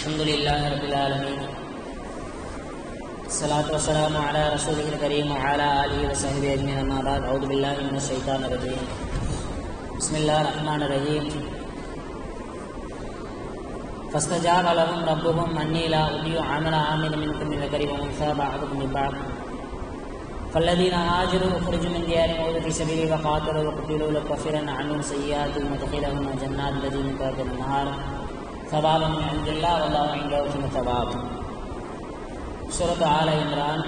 الحمد لله رب العالمين. الصلاة والسلام على رسوله الكريم وعلى آله وصحبه أجمعين. أما بعد، أعوذ بالله من الشيطان الرجيم. بسم الله الرحمن الرحيم. فاستجاب لهم ربهم أني لا أضيع عمل عامل منكم من ذكر وأنثى بعضكم من بعض. فالذين هاجروا اخرجوا من ديارهم وأوذوا في سبيلي وقاتلوا وقتلوا لكفرن عنهم سيئاتهم وتدخلهم جنات الذي من تحتها النهار ثوابا من عند الله والله عنده حسن ثواب சூரத் ஆல இம்ரான்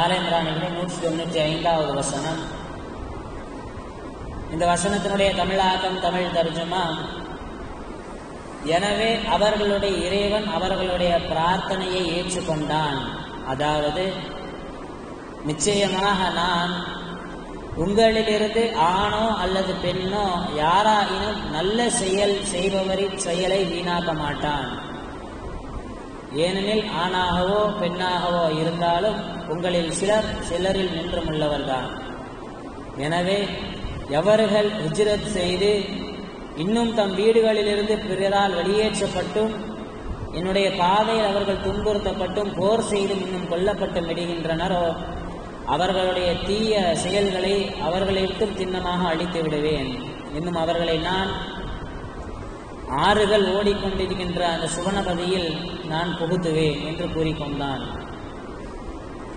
ஆல இம்ரானிலே நூற்றி தொண்ணூற்றி ஐந்தாவது வசனம் இந்த வசனத்தினுடைய தமிழாக்கம் தமிழ் தர்ஜுமா எனவே அவர்களுடைய இறைவன் அவர்களுடைய பிரார்த்தனையை ஏற்றுக்கொண்டான் அதாவது நிச்சயமாக நான் உங்களிலிருந்து ஆணோ அல்லது பெண்ணோ யாராயினும் நல்ல செயல் செய்பவரின் செயலை வீணாக்க மாட்டான். ஏனெனில் ஆணாகவோ பெண்ணாகவோ இருந்தாலும் உங்களில் சிலர் சிலரில் நின்றும் உள்ளவர்தான் எனவே எவர்கள் ஹிஜ்ரத் செய்து இன்னும் தம் வீடுகளிலிருந்து பிறரால் வெளியேற்றப்பட்டும் என்னுடைய பாதையில் அவர்கள் துன்புறுத்தப்பட்டும் போர் செய்தும் இன்னும் கொல்லப்பட்டு விடுகின்றனரோ அவர்களுடைய தீய செயல்களை அவர்களை விட்டும் திண்ணமாக அழித்து விடுவேன். இன்னும் அவர்களை நான் ஆறுகள் ஓடிக்கொண்டிருக்கின்ற அந்த சுவனபதியில் நான் புகுத்துவேன் என்று கூறிக்கொண்டான்.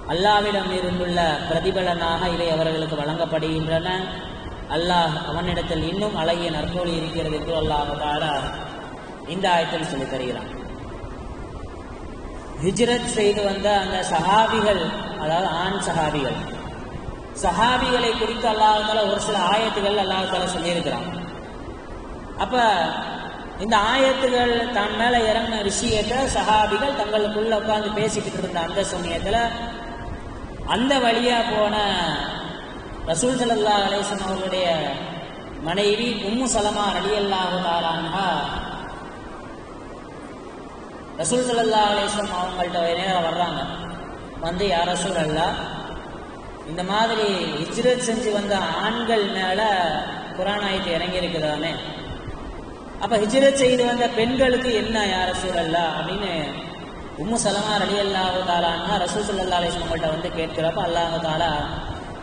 அல்லாவிடம் இருந்துள்ள பிரதிபலனாக இவை அவர்களுக்கு வழங்கப்படுகின்றன. அல்லாஹ் அவனிடத்தில் இன்னும் அழகிய நற்கோழி இருக்கிறது என்று அல்லாஹால இந்த ஆயத்தில் சொல்லித் தருகிறான். ஹிஜ்ரத் செய்து வந்த அந்த சஹாபிகள் அதாவது ஆண் சஹாபிகள். சஹாபிகளை குறித்து அல்லாஹால ஒரு சில ஆயத்துகள் அல்லாஹால சொல்லியிருக்கிறான். அப்ப இந்த ஆயத்துகள் தன் மேல இறங்கின விஷயத்தை சஹாபிகள் தங்களுக்குள்ள உட்கார்ந்து பேசிக்கிட்டு இருந்த அந்த சமயத்துல அந்த வழியா போன ரசூல் சல்லா அலேசன் அவர்களுடைய மனைவி உம்மு சலமா அலி அல்லாஹு தாரான்ஹா ரசூல் சல்லா அலேசன் அவங்கள்ட்ட நேரம் வர்றாங்க. வந்து யார் சூழல்லா அல்லா இந்த மாதிரி இஜ்ரத் செஞ்சு வந்த ஆண்கள் மேல குரானாயத்து இறங்கி இருக்குதானே அப்ப ஹிஜ்ரத் செய்து வந்த பெண்களுக்கு என்ன யார் சூழல்லா அப்படின்னு உம்மு சலமா அலி அல்லாஹு தாலான்னா ரசூல் சல்லா அலிஸ்லாம் வந்து கேட்கிறப்ப அல்லாஹு தாலா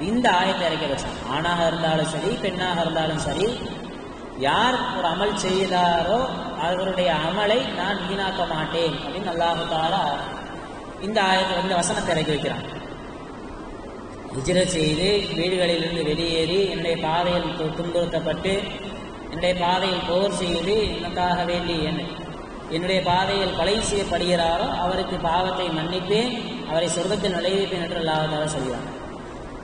இந்த ஆயத்தை இறக்கி வச்சான். ஆணாக இருந்தாலும் சரி பெண்ணாக இருந்தாலும் சரி யார் ஒரு அமல் செய்தாரோ அவருடைய அமலை நான் வீணாக்க மாட்டேன் அப்படின்னு அல்லாஹு தாலா இந்த ஆயத்தை வந்து வசனத்தை இறக்கி வைக்கிறான். ஹிஜ்ரத் செய்து வீடுகளிலிருந்து வெளியேறி என்னுடைய பாதையில் துன்புறுத்தப்பட்டு என்னுடைய பாதையில் போர் செய்து எனக்காக வேண்டி என்ன என்னுடைய பாதையில் கொலை செய்யப்படுகிறாரோ அவருக்கு பாவத்தை மன்னிப்பேன் அவரை சொர்க்கத்தில் நுழைவிப்பேன் என்று அல்லாஹால சொல்கிறான்.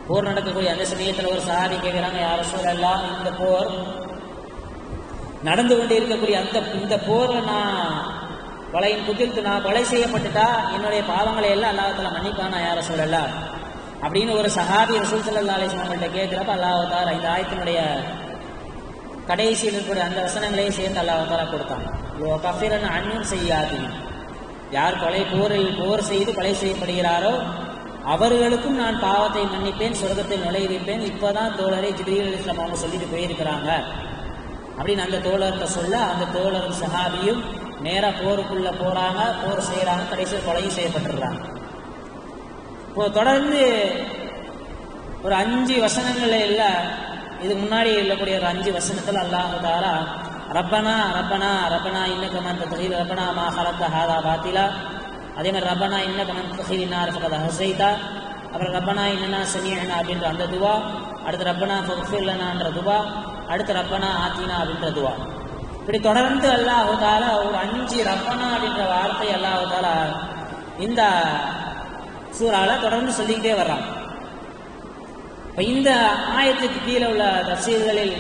போர் நடக்கக்கூடிய அந்த சமயத்தில் ஒரு சாதி கேட்கிறாங்க யார சூழல்லாம் இந்த போர் நடந்து கொண்டு இருக்கக்கூடிய அந்த இந்த போரில் நான் கொலையின் குதிர்த்து நான் கொலை செய்யப்பட்டுட்டா என்னுடைய பாவங்களை எல்லாம் அல்லாஹத்துல மன்னிப்பானா யார சூழல்லாம் அப்படின்னு ஒரு சஹாபி ரசூல் சல்லா அலிஸ்லாம் அவங்கள்ட்ட கேட்கிறப்ப அல்லாஹால இந்த ஆயத்தினுடைய கடைசியில் இருக்கக்கூடிய அந்த வசனங்களையும் சேர்ந்து அல்லாஹால கொடுத்தாங்க கஃபிரன் அன்னும் செய்யாது யார் கொலை போரில் போர் செய்து கொலை செய்யப்படுகிறாரோ அவர்களுக்கும் நான் பாவத்தை மன்னிப்பேன் சொர்க்கத்தில் நுழைவிப்பேன் இப்போதான் தோழரை ஜிபிரியல் இஸ்லாம் அவங்க சொல்லிட்டு போயிருக்கிறாங்க. அப்படின்னு அந்த தோழர்கிட்ட சொல்ல அந்த தோழரும் சஹாபியும் நேராக போருக்குள்ள போறாங்க போர் செய்யறாங்க கடைசியில் கொலையும் செய்யப்பட்டுடுறாங்க. இப்போ தொடர்ந்து ஒரு அஞ்சு வசனங்கள் இல்லை இது முன்னாடி இருக்கக்கூடிய ஒரு அஞ்சு வசனத்தில் அல்லாஹு தாரா ரப்பனா ரப்பனா ரப்பனா இன்னக்கமன் தஹீல் ரப்பனா மா ஹலத்த ஹாதா பாத்திலா. அதே மாதிரி ரப்பனா இன்னக்கமன் தஹீல் நார் ஃபகத் ஹசைதா. அப்புறம் ரப்பனா இன்னனா சனியனா அப்படின்ற அந்த துவா. அடுத்து ரப்பனா ஃபக்ஃபில்லனான்ற துவா. அடுத்து ரப்பனா ஆத்தினா அப்படின்ற துவா. இப்படி தொடர்ந்து அல்லாஹால ஒரு அஞ்சு ரப்பனா அப்படின்ற வார்த்தை அல்லாஹால இந்த சூறால தொடர்ந்து சொல்லிக்கிட்டே வர்றாங்க இப்போ இந்த ஆயத்துக்கு கீழே உள்ள தசீல்களில்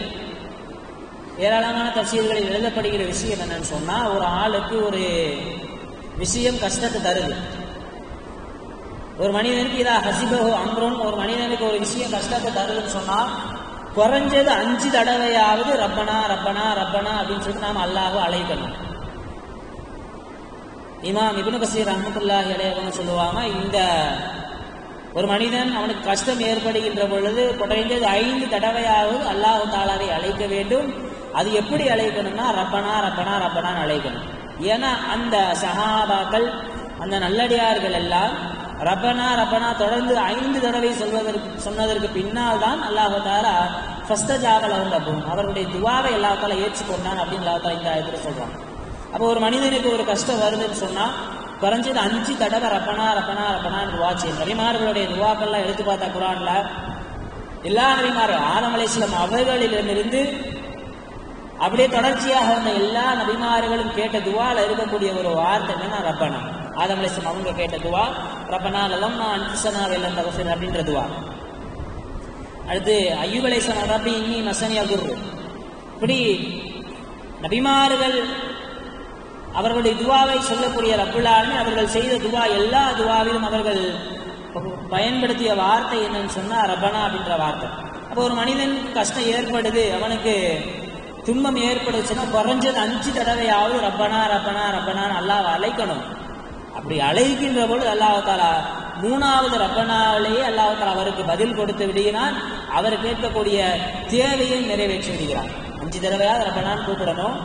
ஏராளமான தசீல்களில் எழுதப்படுகிற விஷயம் என்னன்னு சொன்னால் ஒரு ஆளுக்கு ஒரு விஷயம் கஷ்டத்தை தருது. ஒரு மனிதனுக்கு இதா ஹசிபோ அம்ரோன் ஒரு மனிதனுக்கு ஒரு விஷயம் கஷ்டத்தை தருதுன்னு சொன்னால் குறைஞ்சது அஞ்சு தடவையாவது ரப்பனா ரப்பனா ரப்பனா அப்படின்னு சொல்லிட்டு நாம் அல்லாஹ் அழைக்கணும். இமாம் இபுனு கசீர் ரஹமத்துல்லாஹி அலையவங்க சொல்லுவாங்க இந்த ஒரு மனிதன் அவனுக்கு கஷ்டம் ஏற்படுகின்ற பொழுது குறைந்தது ஐந்து தடவையாவது அல்லாஹு தாலாவை அழைக்க வேண்டும். அது எப்படி அழைக்கணும்னா ரப்பனா ரப்பனா ரப்பனான்னு அழைக்கணும். ஏன்னா அந்த சஹாபாக்கள் அந்த நல்லடியார்கள் எல்லாம் ரபனா ரபனா தொடர்ந்து ஐந்து தடவை சொல்வதற்கு சொன்னதற்கு பின்னால் தான் அல்லாஹு தாலா ஃபஸ்ட அவங்க ரப்பும் அவருடைய துவாவை அல்லாஹ் தாலா ஏற்றுக்கொண்டான் அப்படின்னு அல்லாஹ் இந்த ஆயத்தில் சொல்றான். அப்போ ஒரு மனிதனுக்கு ஒரு கஷ்டம் வருதுன்னு சொன்னா குறைஞ்சது அஞ்சு தடவை ரப்பனா ரப்பனா ரப்பனான்னு துவா செய்யும். நபிமார்களுடைய துவாக்கள்லாம் எடுத்து பார்த்தா குரான்ல எல்லா நபிமாரும் ஆதம் அலைஸ்லம் அவர்களிடமிருந்து அப்படியே தொடர்ச்சியாக வந்த எல்லா நபிமார்களும் கேட்ட துவால இருக்கக்கூடிய ஒரு வார்த்தை என்னன்னா ரப்பனா. ஆதம் அலைஸ்லம் அவங்க கேட்ட துவா ரப்பனா லலம்மா அன்சனா வெள்ளம் தகஃபிர் அப்படின்ற துவா. அடுத்து ஐயூப் அலைஸ்லாம் ரப்பி இன்னி மசனியா இப்படி நபிமார்கள் அவர்களுடைய துவாவை சொல்லக்கூடிய ரப்புல்லாலுமே அவர்கள் செய்த துவா எல்லா துவாவிலும் அவர்கள் பயன்படுத்திய வார்த்தை என்னன்னு சொன்னா ரப்பனா அப்படின்ற வார்த்தை. அப்போ ஒரு மனிதனுக்கு கஷ்டம் ஏற்படுது அவனுக்கு துன்பம் ஏற்படுச்சுன்னா குறைஞ்சது அஞ்சு தடவையாவது ரப்பனா ரப்பனா ரப்பனான்னு அல்லாஹ் அழைக்கணும். அப்படி அழைக்கின்ற பொழுது அல்லாஹாலா மூணாவது ரப்பனாவிலேயே அல்லாஹால அவருக்கு பதில் கொடுத்து விடுகிறான். அவர் கேட்கக்கூடிய தேவையை நிறைவேற்றி விடுகிறான். அஞ்சு தடவையாவது ரப்பனான்னு கூப்பிடணும்.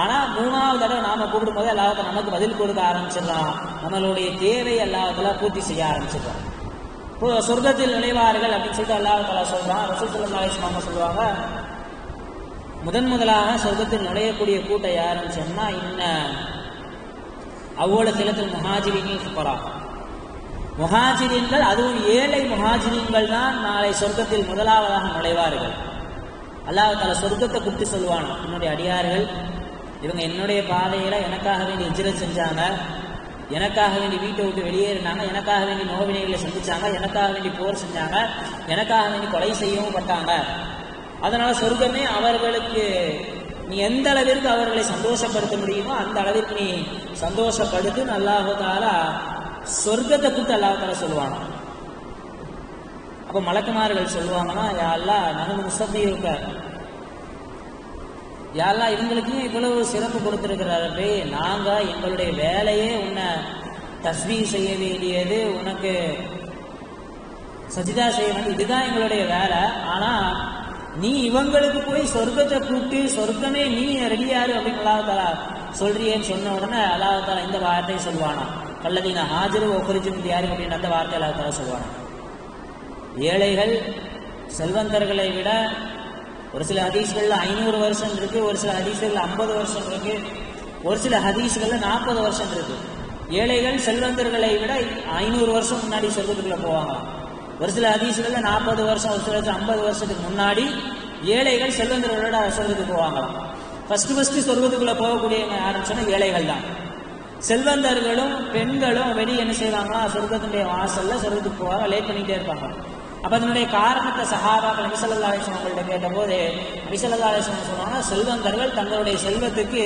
ஆனா மூணாவது தடவை நாம கூப்பிடும் போது அல்லாஹால நமக்கு பதில் கொடுக்க ஆரம்பிச்சிடலாம். நம்மளுடைய தேவை அல்லாஹால பூர்த்தி செய்ய ஆரம்பிச்சிடலாம். இப்போ சொர்க்கத்தில் நுழைவார்கள் அப்படின்னு சொல்லிட்டு அல்லாஹால சொல்றான். ரசூல் சல்லா சொல்லுவாங்க? முதன் முதலாக சொர்க்கத்தில் நுழையக்கூடிய கூட்டம் யாருன்னு சொன்னா இன்ன அவ்வளோ சிலத்தில் முஹாஜிரின் சுப்பரா முஹாஜிரின்கள் அதுவும் ஏழை முஹாஜிரின்கள் தான் நாளை சொர்க்கத்தில் முதலாவதாக நுழைவார்கள். அல்லாஹ் தல சொர்க்கத்தை கூப்பிட்டு சொல்லுவான் என்னுடைய அடியார்கள் இவங்க என்னுடைய பாதையில எனக்காக வேண்டி எஜ்ரத் செஞ்சாங்க எனக்காக வேண்டி வீட்டை விட்டு வெளியேறினாங்க எனக்காக வேண்டி நோவினைகளை சந்திச்சாங்க எனக்காக வேண்டி போர் செஞ்சாங்க எனக்காக வேண்டி கொலை செய்யவும் பட்டாங்க. அதனால சொர்க்கமே அவர்களுக்கு நீ எந்த அளவிற்கு அவர்களை சந்தோஷப்படுத்த முடியுமோ அந்த அளவிற்கு நீ சந்தோஷப்படுத்து அல்லாஹால சொர்க்கத்தை கூட்டு அல்லாஹால சொல்லுவாங்க அப்ப மலக்குமார்கள் சொல்லுவாங்கன்னா யாரெல்லாம் நகர்ந்து முஸ்தபி இருக்க யாரெல்லாம் இவங்களுக்கும் இவ்வளவு சிறப்பு கொடுத்திருக்கிறாரே நாங்க எங்களுடைய வேலையே உன்னை தஸ்மி செய்ய வேண்டியது உனக்கு சஜிதா செய்ய வேண்டியது. இதுதான் எங்களுடைய வேலை. ஆனா நீ இவங்களுக்கு போய் சொர்க்கத்தை கூப்பிட்டு சொர்க்கமே நீ ரெடியாரு அப்படின்னு அல்லாஹாலா சொல்றியேன்னு சொன்ன உடனே அல்லாஹாலா இந்த வார்த்தையை சொல்லுவானா கல்லதீன ஹாஜரு ஒப்பரிச்சும் யாரு அப்படின்னு அந்த வார்த்தை அல்லாஹாலா சொல்லுவானா ஏழைகள் செல்வந்தர்களை விட ஒரு சில ஹதீஸ்களில் ஐநூறு வருஷம் இருக்கு ஒரு சில ஹதீஸ்களில் ஐம்பது வருஷம் இருக்கு ஒரு சில ஹதீஸ்களில் நாற்பது வருஷம் இருக்கு. ஏழைகள் செல்வந்தர்களை விட ஐநூறு வருஷம் முன்னாடி சொர்க்கத்துக்குள்ள போவாங்க ஒரு சில ஹதீஸ்கள்ல நாற்பது வருஷம் ஒரு சில ஐம்பது வருஷத்துக்கு முன்னாடி ஏழைகள் செல்வந்தர்களோட சொர்க்கத்துக்கு போவாங்களாம். ஃபர்ஸ்ட் ஃபர்ஸ்ட் சொர்க்கத்துக்குள்ள போகக்கூடியவங்க யாருன்னு சொன்னா ஏழைகள் தான். செல்வந்தர்களும் பெண்களும் வெளியே என்ன செய்வாங்களா சொர்க்கத்தினுடைய வாசல்ல சொர்க்கத்துக்கு போவாங்க லேட் பண்ணிட்டே இருப்பாங்க. அப்ப அதனுடைய காரணத்தை சஹாபாக்கள் நபிசல்லா அவங்கள்ட்ட கேட்டபோது நபிசல்லா அலிஸ்லாம் சொன்னாங்கன்னா செல்வந்தர்கள் தங்களுடைய செல்வத்துக்கு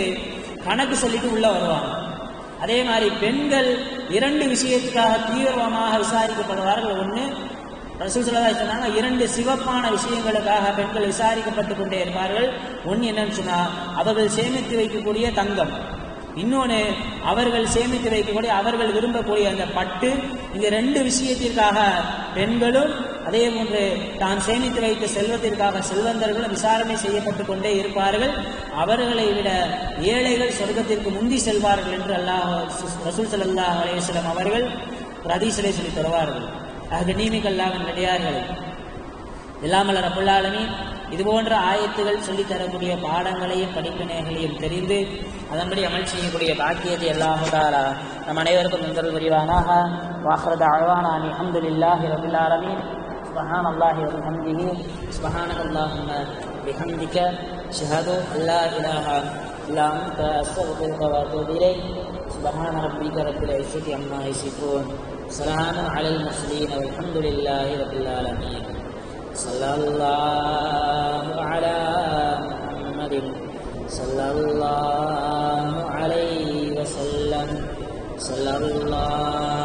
கணக்கு சொல்லிட்டு உள்ள வருவாங்க. அதே மாதிரி பெண்கள் இரண்டு விஷயத்துக்காக தீவிரமாக விசாரிக்கப்படுவார்கள். ஒன்று ரசூல் சொன்னாங்க இரண்டு சிவப்பான விஷயங்களுக்காக பெண்கள் விசாரிக்கப்பட்டு கொண்டே இருப்பார்கள். ஒன்று என்னன்னு சொன்னா அவர்கள் சேமித்து வைக்கக்கூடிய தங்கம். இன்னொன்று அவர்கள் சேமித்து வைக்கக்கூடிய அவர்கள் விரும்பக்கூடிய அந்த பட்டு இந்த ரெண்டு விஷயத்திற்காக பெண்களும் அதே போன்று தான் சேமித்து வைத்த செல்வத்திற்காக செல்வந்தர்களும் விசாரணை செய்யப்பட்டு கொண்டே இருப்பார்கள். அவர்களை விட ஏழைகள் சொர்க்கத்திற்கு முந்தி செல்வார்கள் என்று அல்லாஹ் ரசூல் சல்லாஹ் அலையம் அவர்கள் பிரதீசலை சொல்லி தருவார்கள். ஆக நீமிகல்லாவின் நடிகார்களை இல்லாமல் ரபுல்லாலுமே இது போன்ற ஆயத்துகள் சொல்லித் தரக்கூடிய பாடங்களையும் படிப்பினைகளையும் தெரிந்து அதன்படி அமல் செய்யக்கூடிய பாக்கியத்தை எல்லாமுதாரா நம் அனைவருக்கும் நந்தல் புரிவானாக. வாஹரத அழ்வானா அஹமதுல்லாஹி ரபுல்லாலமீன் سبحان الله وبحمده. سبحانك اللهم بحمدك أشهد أن لا إله إلا أنت أستغفرك وأتوب إليك. سبحان ربك رب العزة عما يصفون. سلام على المرسلين والحمد لله رب العالمين. صلى الله على محمد. صلى الله عليه وسلم. صلى الله